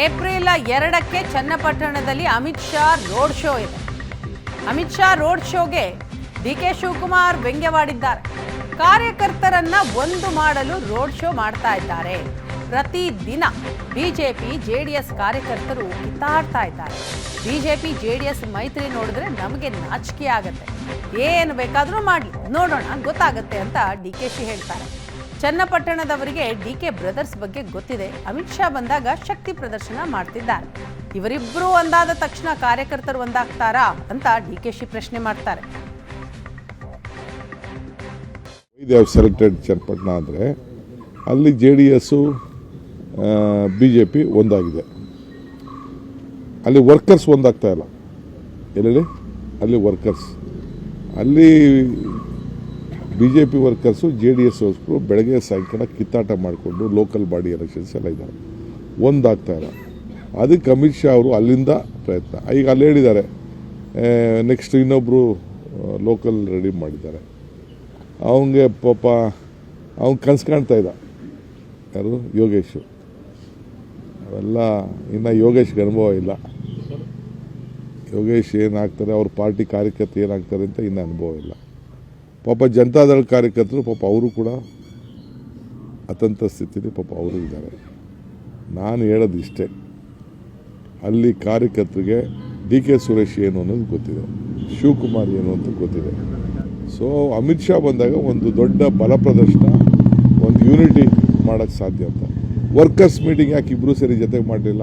April ಎರಡಕ್ಕೆ ಚನ್ನಪಟ್ಟಣದಲ್ಲಿ Amit Shah road show ಇದೆ. ಅಮಿತ್ ಶಾ ರೋಡ್ ಶೋಗೆ ಡಿ ಕೆ ಶಿವಕುಮಾರ್ ವ್ಯಂಗ್ಯವಾಡಿದ್ದಾರೆ. ಕಾರ್ಯಕರ್ತರನ್ನ ಒಂದು ಮಾಡಲು ರೋಡ್ ಶೋ ಮಾಡ್ತಾ ಇದ್ದಾರೆ. ಪ್ರತಿ ದಿನ ಬಿಜೆಪಿ, ಜೆಡಿಎಸ್ ಕಾರ್ಯಕರ್ತರು ಕಿತ್ತಾಡ್ತಾ ಇದ್ದಾರೆ. ಬಿಜೆಪಿ, ಜೆಡಿಎಸ್ ಮೈತ್ರಿ ನೋಡಿದ್ರೆ ನಮಗೆ ನಾಚಿಕೆ ಆಗತ್ತೆ. ಏನು ಬೇಕಾದರೂ ಮಾಡಲಿ. ನೋಡೋಣ, ಗೊತ್ತಾಗತ್ತೆ ಅಂತ ಡಿ ಕೆ ಶಿ ಹೇಳ್ತಾರೆ. ಚನ್ನಪಟ್ಟಣದವರಿಗೆ ಡಿ ಕೆ ಬ್ರದರ್ಸ್ ಬಗ್ಗೆ ಗೊತ್ತಿದೆ. ಅಮಿತ್ ಶಾ ಬಂದಾಗ ಶಕ್ತಿ ಪ್ರದರ್ಶನ ಮಾಡ್ತಿದ್ದಾರೆ. ಇವರಿಬ್ಬರು ಒಂದಾದ ತಕ್ಷಣ ಕಾರ್ಯಕರ್ತರು ಒಂದಾಗ್ತಾರಾ ಅಂತ ಡಿ ಕೆ ಶಿ ಪ್ರಶ್ನೆ ಮಾಡ್ತಾರೆ. ಸೆಲೆಕ್ಟೆಡ್ ಚನ್ನಪಟ್ಟಣ ಅಂದರೆ ಅಲ್ಲಿ J D S B J P ಒಂದಾಗಿದೆ. ಅಲ್ಲಿ ವರ್ಕರ್ಸ್ ಒಂದಾಗ್ತಾ ಇಲ್ಲ. ಎಲ್ಲೆಲ್ಲಿ? ಅಲ್ಲಿ ವರ್ಕರ್ಸ್ ಅಲ್ಲಿ B J P workers, J D S worker ಬೆಳಗ್ಗೆ ಸಾಯಂಕಾಲ ಕಿತ್ತಾಟ ಮಾಡಿಕೊಂಡು ಲೋಕಲ್ ಬಾಡಿ ಎಲೆಕ್ಷನ್ಸ್ ಎಲ್ಲ ಇದ್ದಾರೆ. ಒಂದಾಗ್ತಾ ಇಲ್ಲ. ಅದಕ್ಕೆ ಅಮಿತ್ ಶಾ ಅವರು ಅಲ್ಲಿಂದ ಪ್ರಯತ್ನ. ಈಗ ಅಲ್ಲಿ ಹೇಳಿದ್ದಾರೆ ನೆಕ್ಸ್ಟ್ ಇನ್ನೊಬ್ಬರು ಲೋಕಲ್ ರೆಡಿ ಮಾಡಿದ್ದಾರೆ. ಅವನಿಗೆ ಪಾಪ, ಅವ್ನು ಕನ್ಸು ಕಾಣ್ತಾ ಇದ್ದ ಯಾರು? ಯೋಗೇಶು. ಅವೆಲ್ಲ ಇನ್ನು ಯೋಗೇಶ್ಗೆ ಅನುಭವ ಇಲ್ಲ. ಯೋಗೇಶ್ ಏನಾಗ್ತಾರೆ ಅವ್ರ ಪಾರ್ಟಿ ಕಾರ್ಯಕರ್ತ ಏನಾಗ್ತಾರೆ ಅಂತ ಇನ್ನೂ ಅನುಭವ ಇಲ್ಲ. ಪಾಪ ಜನತಾದಳ ಕಾರ್ಯಕರ್ತರು ಪಾಪ ಅವರು ಕೂಡ ಅತಂತ್ರ ಸ್ಥಿತಿಯಲ್ಲಿ ಪಾಪ ಅವರು ಇದ್ದಾರೆ. ನಾನು ಹೇಳೋದು ಇಷ್ಟೇ. ಅಲ್ಲಿ ಕಾರ್ಯಕರ್ತರಿಗೆ ಡಿ ಕೆ ಸುರೇಶ್ ಏನು ಅನ್ನೋದು ಗೊತ್ತಿದೆ. ಶಿವಕುಮಾರ್ ಏನು ಅಂತ ಗೊತ್ತಿದೆ. ಸೊ ಅಮಿತ್ ಶಾ ಬಂದಾಗ ಒಂದು ದೊಡ್ಡ ಬಲ ಪ್ರದರ್ಶನ ಒಂದು ಯೂನಿಟಿ ಮಾಡೋಕ್ಕೆ ಸಾಧ್ಯ ಅಂತ. ವರ್ಕರ್ಸ್ ಮೀಟಿಂಗ್ ಯಾಕೆ ಇಬ್ಬರೂ ಸೇರಿ ಜೊತೆಗೆ ಮಾಡಲಿಲ್ಲ?